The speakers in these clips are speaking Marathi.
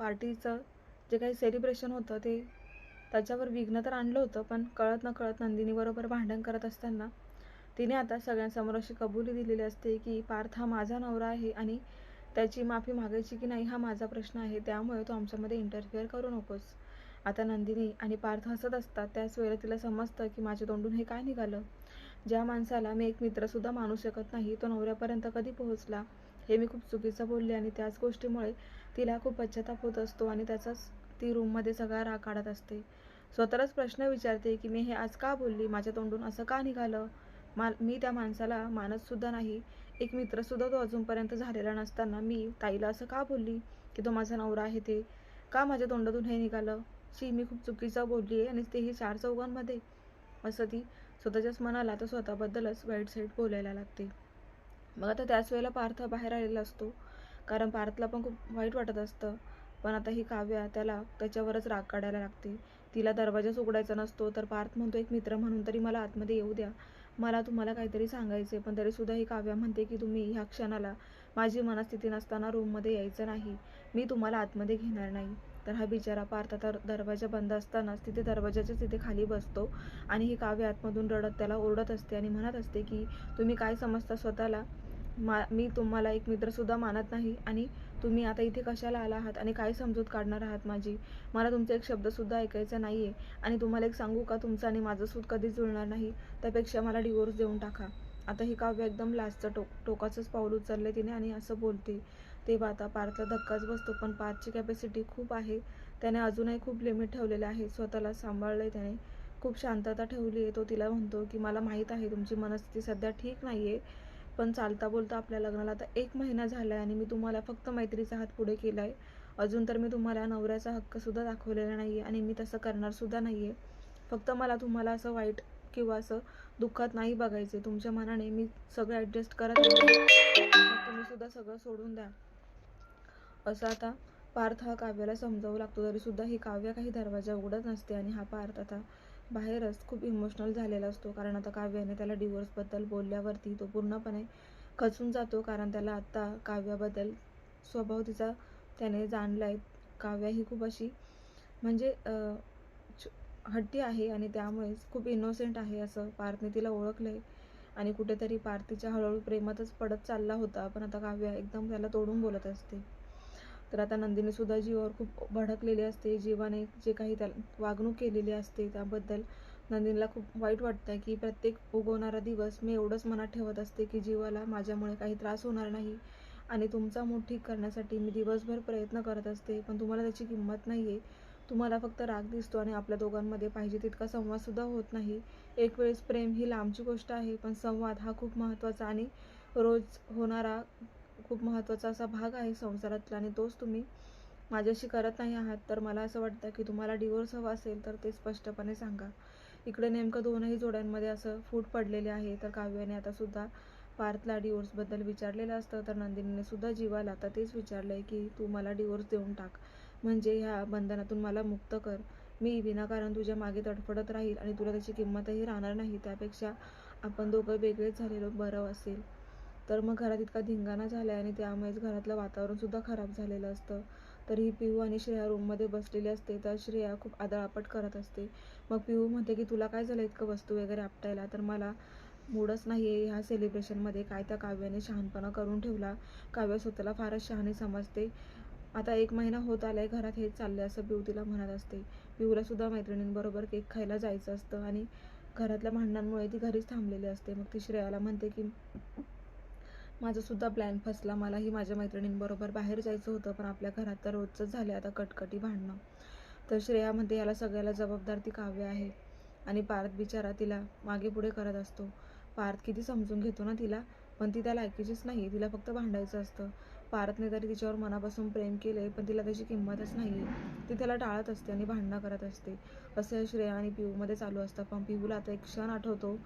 पार्टीचं जे काही सेलिब्रेशन होतं ते त्याच्यावर विघ्न तर आणलं होतं पण कळत न कळत नंदिनीबरोबर भांडण करत असताना तिने आता सगळ्यांसमोर अशी कबुली दिलेली असते की पार्थ हा माझा नवरा आहे आणि त्याची माफी मागायची की नाही हा माझा प्रश्न आहे त्यामुळे तो आमच्यामध्ये इंटरफिअर करू नकोस. आता नंदिनी आणि पार्थ हसत असतात त्याच वेळेला तिला समजतं की माझ्या तोंडून हे काय निघालं. ज्या माणसाला मी एक मित्रसुद्धा मानू शकत नाही तो नवऱ्यापर्यंत कधी पोहोचला? हे मी खूप चुकीचं बोलले आणि त्याच गोष्टीमुळे तिला खूप पश्चाताप होत असतो आणि त्याचाच ती रूममध्ये सगळा राग काढत असते. स्वतःलाच प्रश्न विचारते की मी हे आज का बोलली? माझ्या तोंडून असं का निघालं? मा मी त्या माणसाला मानतसुद्धा नाही. एक मित्रसुद्धा तो अजूनपर्यंत झालेला नसताना मी ताईला असं का बोलली की तो माझा नवरा आहे ते? का माझ्या तोंडातून हे निघालं? शी मी खूप चुकीचं बोलली आहे आणि तेही चार चौघांमध्ये. असं ती स्वतःच्याच मनाला तर स्वतःबद्दलच वाईट साईड बोलायला लागते. मग आता त्याच वेळेला पार्थ बाहेर आलेला असतो. कारण पार्थला पण खूप वाईट वाटत असतं. पण आता ही काव्या त्याला त्याच्यावरच राग काढायला लागते. तिला दरवाजाच उघडायचा नसतो. तर पार्थ म्हणतो एक मित्र म्हणून तरी मला आतमध्ये येऊ द्या. मला तुम्हाला काहीतरी सांगायचे पण तरीसुद्धा ही काव्या म्हणते की तुम्ही ह्या क्षणाला माझी मनस्थिती नसताना रूममध्ये यायचं नाही. मी तुम्हाला आतमध्ये घेणार नाही. तर हा बिचारा पार्थ तर दरवाजा बंद असतानाच तिथे दरवाजाच्या तिथे खाली बसतो आणि ही काव्य आतमधून रडत त्याला ओरडत असते आणि म्हणत असते की तुम्ही काय समजता स्वतःला? मा मी तुम्हाला एक मित्रसुद्धा मानत नाही आणि तुम्ही आता इथे कशाला आला आहात आणि काय समजूत काढणार आहात माझी? मला तुमचा एक शब्दसुद्धा ऐकायचा नाही आहे आणि तुम्हाला एक सांगू का तुमचं आणि माझं सूत कधीच जुळणार नाही? त्यापेक्षा मला डिवोर्स देऊन टाका. आता ही काव्य एकदम लास्टचं टोक टोकाचंच पाऊल उचलले तिने आणि असं बोलते तेव्हा आता पार्थला धक्काच बसतो पण पार्थची कॅपॅसिटी खूप आहे. त्याने अजूनही खूप लिमिट ठेवलेलं आहे. स्वतःला सांभाळलं आहे त्याने. खूप शांतता ठेवली आहे. तो तिला म्हणतो की मला माहीत आहे तुमची मनस्थिती सध्या ठीक नाही आहे पण चालता बोलता आपल्या लग्नाला आता एक महिना झाला आहे आणि मी तुम्हाला फक्त मैत्रीचा हात पुढे केला आहे अजून तर मी तुम्हाला नवऱ्याचा हक्कसुद्धा दाखवलेला नाही आहे आणि मी तसं करणारसुद्धा नाही आहे फक्त मला तुम्हाला असं वाईट किंवा असं दुःखात नाही बघायचे. तुमच्या मनाने मी सगळं ॲडजस्ट करत तुम्ही सुद्धा सगळं सोडून द्या. असं आता पार्थ हा काव्याला समजावू लागतो. तरीसुद्धा ही काव्य काही दरवाजा उघडत नसते आणि हा पार्थ आता बाहेरच खूप इमोशनल झालेला असतो. कारण आता काव्याने त्याला डिवोर्सबद्दल बोलल्यावरती तो पूर्णपणे खचून जातो. कारण त्याला आत्ता काव्याबद्दल स्वभाव तिचा त्याने जाणला आहे काव्या ही खूप अशी म्हणजे हट्टी आहे आणि त्यामुळेच खूप इनोसेंट आहे असं पार्थने तिला ओळखलं आहे आणि कुठेतरी पार्थीच्या हळूहळू प्रेमातच पडत चालला होता पण आता काव्या एकदम त्याला तोडून बोलत असते. तर आता नंदिनीसुद्धा जीवावर खूप भडकलेली असते. जीवाने जे काही त्याला वागणूक केलेली असते त्याबद्दल नंदिनीला खूप वाईट वाटतं की प्रत्येक उगवणारा दिवस मी एवढंच मनात ठेवत असते की जीवाला माझ्यामुळे काही त्रास होणार नाही आणि तुमचा मूड ठीक करण्यासाठी मी दिवसभर प्रयत्न करत असते पण तुम्हाला त्याची किंमत नाही आहे तुम्हाला फक्त राग दिसतो आणि आपल्या दोघांमध्ये पाहिजे तितका संवादसुद्धा होत नाही. एक वेळेस प्रेम ही लांबची गोष्ट आहे पण संवाद हा खूप महत्त्वाचा आणि रोज होणारा खूप महत्त्वाचा असा भाग आहे संसारातला आणि तोच तुम्ही माझ्याशी करत नाही आहात. तर मला असं वाटतं की तुम्हाला डिवोर्स हवा असेल तर ते स्पष्टपणे सांगा. इकडे नेमकं दोनही जोड्यांमध्ये असं फूट पडलेले आहे तर काव्याने आता सुद्धा पार्थला डिवोर्सबद्दल विचारलेलं असतं तर नंदिनीने सुद्धा जीवाला आता तेच विचारलं आहे की तू मला डिवोर्स देऊन टाक. म्हणजे ह्या बंधनातून मला मुक्त कर. मी विनाकारण तुझ्या मागे तडफडत राहील आणि तुला त्याची किंमतही राहणार नाही. त्यापेक्षा आपण दोघं वेगळेच झालेलो बरं असेल. तर मग घरात इतका धिंगाणा झाला आहे आणि त्यामुळेच घरातलं वातावरणसुद्धा खराब झालेलं असतं. तर ही पिहू आणि श्रेया रूममध्ये बसलेली असते तर श्रेया खूप आदळापट करत असते. मग पिहू म्हणते की तुला काय झालं इतकं वस्तू वगैरे आपटायला? तर मला मूडच नाही आहे ह्या सेलिब्रेशनमध्ये काय त्या काव्याने शहाणपणा करून ठेवला? काव्य स्वतःला फारच शहाणी समजते. आता एक महिना होत आलाय घरात हेच चाललंय असं पिऊ तिला म्हणत असते. पिऊला सुद्धा मैत्रिणींबरोबर केक खायला जायचं असतं आणि घरातल्या भांडणांमुळे ती घरीच थांबलेली असते. मग ती श्रेयाला म्हणते की माझा सुद्धा प्लॅन फसला. मलाही माझ्या मैत्रिणींबरोबर बाहेर जायचं होतं पण आपल्या घरात तर रोजच झालं आता कटकटी भांडणं. तर श्रेया म्हणते याला सगळ्याला जबाबदार ती काव्य आहे. आणि पार्थ बिचारा तिला मागे पुढे करत असतो. पार्थ किती समजून घेतो ना तिला पण ती त्याला ऐकायचीच नाही. तिला फक्त भांडायचं असतं. पारतने तरी तिच्यावर मनापासून प्रेम केले पण तिला त्याची किंमतच नाही ती त्याला टाळत असते आणि भांडणं करत असते. असं श्रेया आणि पिऊमध्ये चालू असतं. पण पिऊला आता एक क्षण आठवतो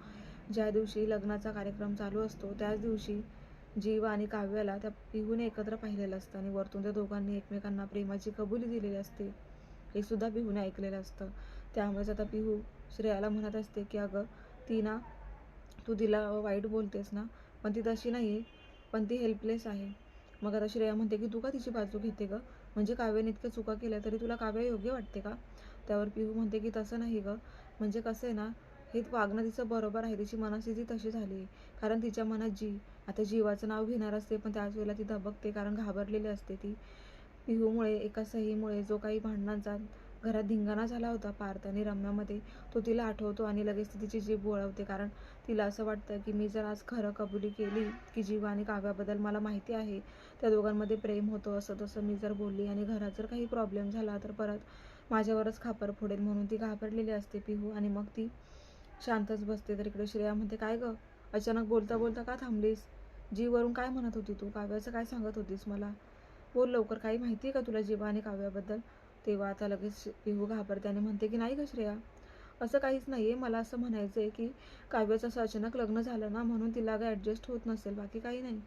ज्या दिवशी लग्नाचा कार्यक्रम चालू असतो त्याच दिवशी जीव आणि काव्याला त्या पिहूने एकत्र पाहिलेलं असतं आणि वरतून त्या दोघांनी एकमेकांना प्रेमाची कबुली दिलेली असते. हे सुद्धा पिहूने ऐकलेलं असतं. त्यामुळेच आता पिहू श्रेयाला म्हणत असते की अगं ती ना तू तिला वाईट बोलतेस ना पण ती तशी नाही आहे पण ती हेल्पलेस आहे. मग आता श्रेया म्हणते की तू का तिची बाजू घेते गं? म्हणजे काव्याने इतक्या चुका केल्या तरी तुला काव्य योग्य वाटते का? त्यावर पिहू म्हणते की तसं नाही गं. म्हणजे कसं आहे ना हे वागणं तिचं बरोबर आहे. तिची मनस्थिती तशी झाली. आहे कारण तिच्या मनात जी आता जीवाचं नाव घेणार असते पण त्याच वेळेला ती धबकते कारण घाबरलेली असते ती. पिहूमुळे एका सहीमुळे जो काही भांडणांचा घरात धिंगाणा झाला होता पार्थ आणि रम्यामध्ये तो तिला आठवतो आणि लगेच ती तिची जीभ वळवते. कारण तिला असं वाटतं की मी जर आज खरं कबुली केली की जीव आणि काव्याबद्दल मला माहिती आहे त्या दोघांमध्ये प्रेम होतं असं तसं मी जर बोलली आणि घरात जर काही प्रॉब्लेम झाला तर परत माझ्यावरच खापर फोडेल म्हणून ती घाबरलेली असते पिहू. आणि मग ती शांतच बसते तर इकडे श्रेया म्हणते काय गं? अचानक बोलता बोलता का थांबलीस? जीववरून काय म्हणत होती तू? काव्याचं काय सांगत होतीस मला? बोल लवकर. काही माहिती आहे का तुला जीवा आणि काव्याबद्दल? तेव्हा आता लगेच पिहू घाबरते आणि म्हणते की नाही ग श्रेया असं काहीच नाही आहे मला असं म्हणायचं आहे की काव्याचं असं अचानक लग्न झालं ना म्हणून तिला काय ॲडजस्ट होत नसेल. बाकी काही नाही.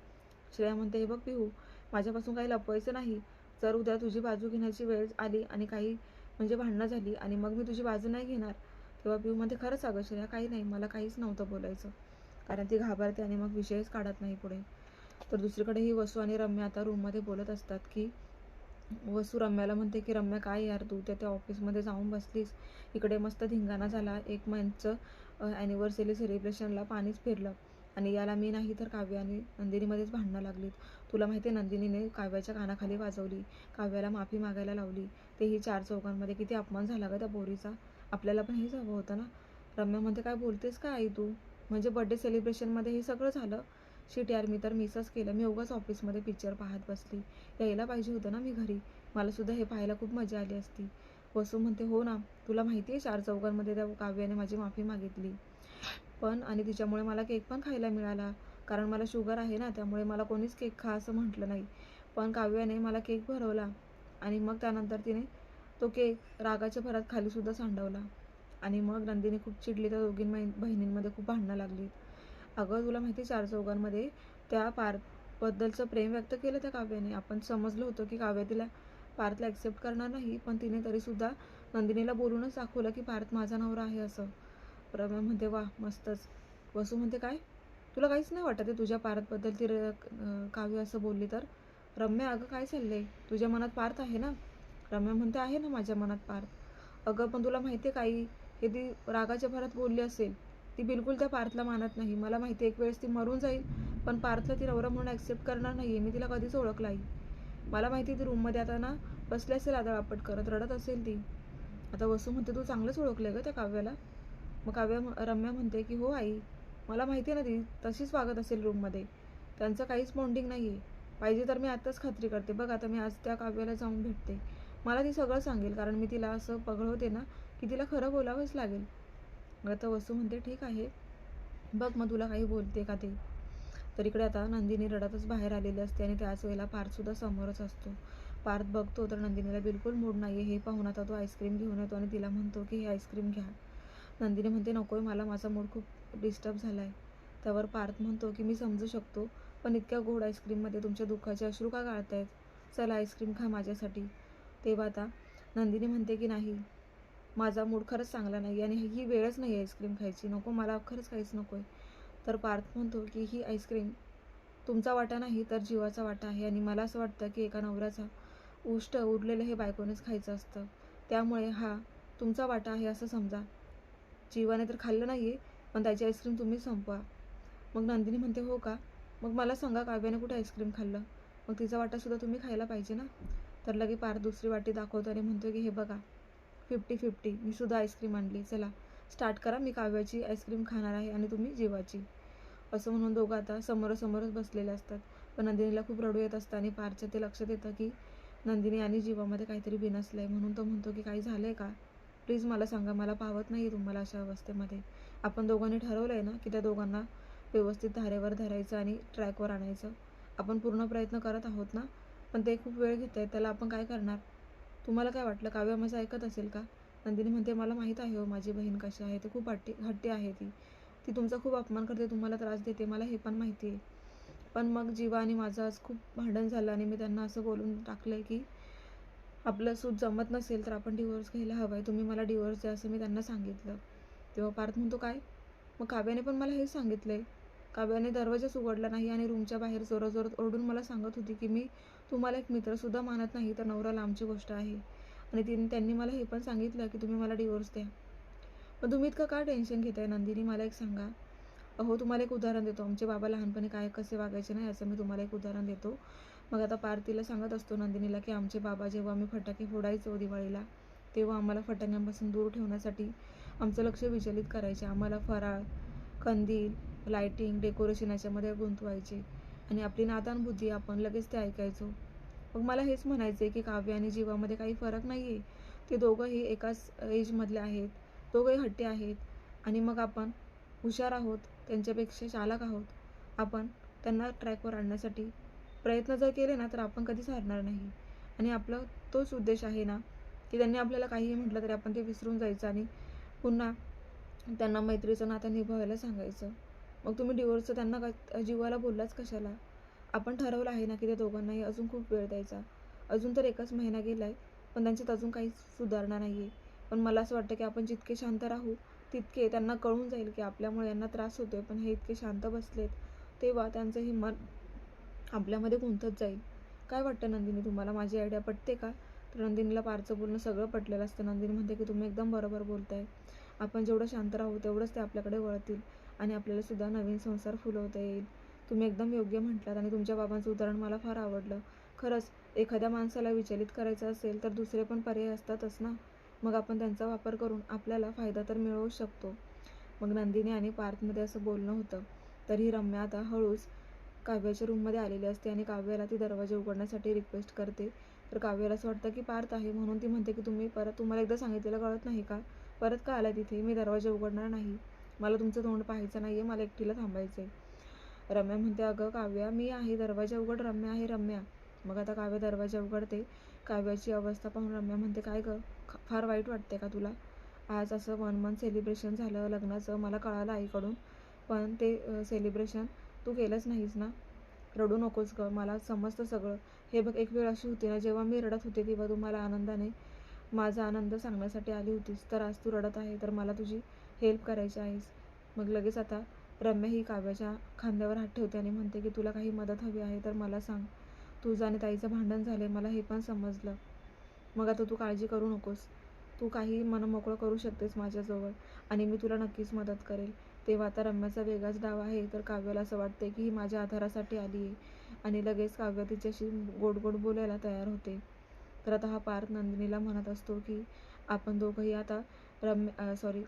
श्रेया म्हणते हे बघ पिहू माझ्यापासून काही लपवायचं नाही. जर उद्या तुझी बाजू घेण्याची वेळ आली आणि काही म्हणजे भांडणं झाली आणि मग मी तुझी बाजू नाही घेणार. तेव्हा पिहू म्हणते खरंच अगं श्रेया काही नाही. मला काहीच नव्हतं बोलायचं. कारण ती घाबरते आणि मग विषयच काढत नाही पुढे. तर दुसरीकडे ही वसू आणि रम्या आता रूममध्ये बोलत असतात की वसू रम्याला म्हणते की रम्या काय यार तू? त्या त्या ऑफिसमध्ये जाऊन बसलीस. इकडे मस्त धिंगाणा झाला. एक मंथचं ॲनिव्हर्सरी सेलिब्रेशनला पाणीच फिरलं. आणि याला मी नाही तर काव्य आणि नंदिनीमध्येच भांडणं लागलीत. तुला माहिती आहे नंदिनीने काव्याच्या कानाखाली वाजवली. काव्याला माफी मागायला लावली. तेही चार चौकांमध्ये किती अपमान झाला का त्या पोरीचा. आपल्याला पण हेच हवं होतं ना? रम्या म्हणते काय बोलतेस का आई तू? म्हणजे बड्डे सेलिब्रेशनमध्ये हे सगळं झालं. शिट यार मी तर मिसच केलं. मी उगाच ऑफिसमध्ये पिक्चर पाहत बसली. यायला पाहिजे होतं ना मी घरी. मला सुद्धा हे पाहायला खूप मजा आली असती. वसू म्हणते हो ना तुला माहिती आहे चार चौघांमध्ये त्या काव्याने माझी माफी मागितली. पण आणि तिच्यामुळे मला केक पण खायला मिळाला. कारण मला शुगर आहे ना त्यामुळे मला कोणीच केक खा असं म्हटलं नाही. पण काव्याने मला केक भरवला आणि मग त्यानंतर तिने तो केक रागाच्या भरात खालीसुद्धा सांडवला. आणि मग नंदिनी खूप चिडली. त्या दोघीं बहिणींमध्ये खूप भांडणं लागली. अगं तुला माहिती चार चौघांमध्ये त्या पार्थबद्दलचं प्रेम व्यक्त केलं त्या काव्याने. आपण समजलं होतं की काव्य तिला पार्थला ॲक्सेप्ट करणार नाही पण तिने तरीसुद्धा नंदिनीला बोलूनच दाखवलं की पार्थ माझा नवरा आहे असं. रम्या म्हणते वा मस्तच. वसू म्हणते काय? तुला काहीच नाही वाटत आहे तुझ्या पार्थबद्दल ती काव्य असं बोलली तर? रम्या अगं काय चाललंय? तुझ्या मनात पार्थ आहे ना? रम्या म्हणते आहे ना माझ्या मनात पार्थ अगं पण तुला माहिती आहे काही हे ती रागाच्या भरात बोलली असेल ती बिलकुल त्या पार्थला मानत नाही. मला माहिती एक वेळेस ती मरून जाईल पण पार्थला ती नवरा म्हणून ॲक्सेप्ट करणार नाही आहे मी तिला कधीच ओळखलं आहे मला माहिती ती रूममध्ये आता ना बसली असेल आदळापट करत रडत असेल ती. आता वसू म्हणते तू चांगलंच ओळखलं ग त्या काव्याला. मग काव्या रम्या म्हणते की हो आई मला माहिती आहे ना ती तशीच वागत असेल रूममध्ये त्यांचं काहीच बॉन्डिंग नाही आहे पाहिजे तर मी आत्ताच खात्री करते. बघ आता मी आज त्या काव्याला जाऊन भेटते. मला ती सगळं सांगेल कारण मी तिला असं पगळवते ना की तिला खरं बोलावंच लागेल. आता वसू म्हणते ठीक आहे. बघ मग तुला काही बोलते का ते. तर इकडे आता नंदिनी रडतच बाहेर आलेली असते आणि त्याच वेळेला पार्थसुद्धा समोरच असतो. पार्थ बघतो तर नंदिनीला बिलकुल मूड नाही आहे हे पाहून आता तो आईस्क्रीम घेऊन येतो आणि तिला म्हणतो की हे आईस्क्रीम घ्या. नंदिनी म्हणते नको आहे मला माझा मूड खूप डिस्टर्ब झाला आहे त्यावर पार्थ म्हणतो की मी समजू शकतो पण इतक्या गोड आईस्क्रीममध्ये तुमच्या दुःखाचे अश्रू का गाळतायत? चला आईस्क्रीम खा माझ्यासाठी. तेव्हा आता नंदिनी म्हणते की नाही माझा मूड खरंच चांगला नाही आणि ही वेळच नाही आईस्क्रीम खायची. नको मला खरंच काहीच नको आहे तर पार्थ म्हणतो की ही आईस्क्रीम तुमचा वाटा नाही तर जीवाचा वाटा आहे. आणि मला असं वाटतं की एका नवऱ्याचा उष्ट उरलेलं हे बायकोनेच खायचं असतं. त्यामुळे हा तुमचा वाटा आहे असं समजा. जीवाने तर खाल्लं नाही आहे पण त्याची आईस्क्रीम तुम्ही संपवा. मग नंदिनी म्हणते हो का? मग मला सांगा काव्याने कुठे आईस्क्रीम खाल्लं? मग तिचा वाटासुद्धा तुम्ही खायला पाहिजे ना? तर लगे पार दुसरी वाटी दाखवतो आणि म्हणतो की हे बघा फिफ्टी फिफ्टी मी सुद्धा आईस्क्रीम आणली. चला स्टार्ट करा. मी काव्याची आईस्क्रीम खाणार आहे आणि तुम्ही जीवाची. असं म्हणून दोघं आता समोरासमोरच बसलेले असतात. पण नंदिनीला खूप रडू येत असतं आणि पारच्या ते लक्षात येतं की नंदिनी आणि जीवामध्ये काहीतरी बिनसलं आहे म्हणून तो म्हणतो की काही झालं आहे का? प्लीज मला सांगा. मला पावत नाही आहे तुम्हाला अशा अवस्थेमध्ये. आपण दोघांनी ठरवलं आहे ना की त्या दोघांना व्यवस्थित धारेवर धरायचं आणि ट्रॅकवर आणायचं. आपण पूर्ण प्रयत्न करत आहोत ना? पण ते खूप वेळ घेत आहे त्याला आपण काय करणार? तुम्हाला काय वाटलं? काव्य माझं ऐकत असेल का? नंदिनी म्हणते मला माहीत आहे हो माझी बहीण कशी आहे ते खूप हट्टी हट्टी आहे ती. ती तुमचा खूप अपमान करते तुम्हाला त्रास देते मला हे पण माहिती आहे. पण मग जीवा आणि माझं आज खूप भांडण झालं आणि मी त्यांना असं बोलून टाकलं आहे की आपलं सूट जमत नसेल तर आपण डिवोर्स घ्यायला हवं आहे तुम्ही मला डिवोर्स द्या असं मी त्यांना सांगितलं. तेव्हा पार्थ म्हणतो काय? मग काव्याने पण मला हेच सांगितलं आहे काव्याने दरवाजाच उघडला नाही आणि रूमच्या बाहेर जोराजोरात ओरडून मला सांगत होती की मी तुम्हाला एक मित्रसुद्धा मानत नाही तर नवरा लांबची गोष्ट आहे. आणि तिने त्यांनी मला हे पण सांगितलं की तुम्ही मला डिवोर्स द्या. पण तुम्ही इतकं का टेन्शन घेताय नंदिनी? मला एक सांगा. अहो तुम्हाला एक उदाहरण देतो. आमचे बाबा लहानपणी काय कसे वागायचे नाही याचं मी तुम्हाला एक उदाहरण देतो. मग आता पार्थिला सांगत असतो नंदिनीला की आमचे बाबा जेव्हा आम्ही फटाके फोडायचो दिवाळीला तेव्हा आम्हाला फटाक्यांपासून दूर ठेवण्यासाठी आमचं लक्ष विचलित करायचे. आम्हाला फराळ कंदील लायटिंग डेकोरेशन याच्यामध्ये गुंतवायचे. आणि आपली नादानबुद्धी आपण लगेच ते ऐकायचो. मग मला हेच म्हणायचं आहे की काव्य आणि जीवामध्ये काही फरक नाही आहे ते दोघंही एकाच एजमधले आहेत. दोघंही हट्टी आहेत. आणि मग आपण हुशार आहोत त्यांच्यापेक्षा चालक आहोत. आपण त्यांना ट्रॅकवर आणण्यासाठी प्रयत्न जर केले ना तर आपण कधीच हरणार नाही. आणि आपला तोच उद्देश आहे ना की त्यांनी आपल्याला काहीही म्हटलं तरी आपण ते विसरून जायचं आणि पुन्हा त्यांना मैत्रीचं नातं निभावायला सांगायचं. मग तुम्ही डिवोर्सचं त्यांना का जीवाला बोललाच कशाला? आपण ठरवलं आहे ना की त्या दोघांनाही अजून खूप वेळ द्यायचा. अजून तर एकच महिना गेला आहे पण त्यांच्यात अजून काहीच सुधारणा नाही आहे पण मला असं वाटतं की आपण जितके शांत राहू तितके त्यांना कळून जाईल की आपल्यामुळे यांना त्रास होतोय पण हे इतके शांत बसलेत तेव्हा त्यांचं हे मन आपल्यामध्ये गुंतत जाईल. काय वाटतं नंदिनी तुम्हाला? माझी आयडिया पटते का? तर नंदिनीला पारचं बोलणं सगळं पटलेलं असतं. नंदिनी म्हणते की तुम्ही एकदम बरोबर बोलताय. आपण जेवढं शांत राहू तेवढंच ते आपल्याकडे वळतील. आणि आपल्यालासुद्धा नवीन संसार फुलवता येईल. तुम्ही एकदम योग्य म्हटलात आणि तुमच्या बाबांचं उदाहरण मला फार आवडलं. खरंच एखाद्या माणसाला विचलित करायचं असेल तर दुसरे पण पर्याय असतातच ना? मग आपण त्यांचा वापर करून आपल्याला फायदा तर मिळवू शकतो. मग नंदिनी आणि पार्थमध्ये असं बोलणं होतं. तरी रम्या आता हळूच काव्याच्या रूममध्ये आलेली असते आणि काव्याला ती दरवाजे उघडण्यासाठी रिक्वेस्ट करते. तर काव्याला असं वाटतं की पार्थ आहे म्हणून ती म्हणते की तुम्ही परत तुम्हाला एकदा सांगितलेलं कळत नाही का? परत का आला तिथे? मी दरवाजा उघडणार नाही. मला तुमचं तोंड पाहायचं नाही आहे मला एकटीला थांबायचं आहे रम्या म्हणते अगं काव्या मी आहे दरवाजा उघड रम्या आहे रम्या. मग आता काव्य दरवाजा उघडते. काव्याची अवस्था पाहून रम्या म्हणते काय गं? फार वाईट वाटते का तुला? आज असं वन मंथ सेलिब्रेशन झालं लग्नाचं मला कळालं आईकडून. पण ते सेलिब्रेशन तू केलंच नाहीस ना? रडू नकोस गं मला समजतं सगळं. हे बघ एक वेळ अशी होती ना जेव्हा मी रडत होते तेव्हा तू मला आनंदाने माझा आनंद सांगण्यासाठी आली होतीस. तर आज तू रडत आहे तर मला तुझी हेल्प करायची आहेस. मग लगेच आता रम्या ही काव्याच्या खांद्यावर हात ठेवते आणि म्हणते की तुला काही मदत हवी आहे तर मला सांग. तुझं आणि ताईचं भांडण झालं आहे मला हे पण समजलं. मग आता तू काळजी करू नकोस. तू काही मनमोकळं करू शकतेस माझ्याजवळ आणि मी तुला नक्कीच मदत करेल. तेव्हा आता रम्याचा वेगळाच डाव आहे तर काव्याला असं वाटते की ही माझ्या आधारासाठी आली आहे आणि लगेच काव्य तिच्याशी गोड गोड बोलायला तयार होते. तर आता हा पार्थ नंदिनीला म्हणत असतो की आपण दोघंही आता रम्य सॉरी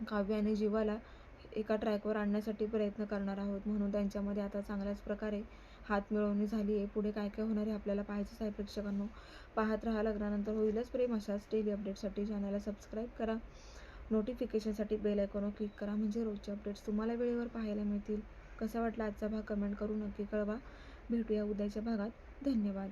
काव्य आणि जीवाला एका ट्रॅकवर आणण्यासाठी प्रयत्न करणार आहोत. म्हणून त्यांच्यामध्ये आता चांगल्याच प्रकारे हात मिळवणी झाली आहे पुढे काय काय होणार आहे आपल्याला पाहायचंच आहे प्रेक्षकांनो. पाहत राहा. लग्नानंतर होईलच प्रेम. अशाच डेली अपडेटसाठी चॅनलला सबस्क्राईब करा. नोटिफिकेशनसाठी बेल आयकॉनवर क्लिक करा. म्हणजे रोजचे अपडेट्स तुम्हाला वेळेवर पाहायला मिळतील. कसा वाटला आजचा भाग? कमेंट करून नक्की कळवा. भेटूया उद्याच्या भागात. धन्यवाद.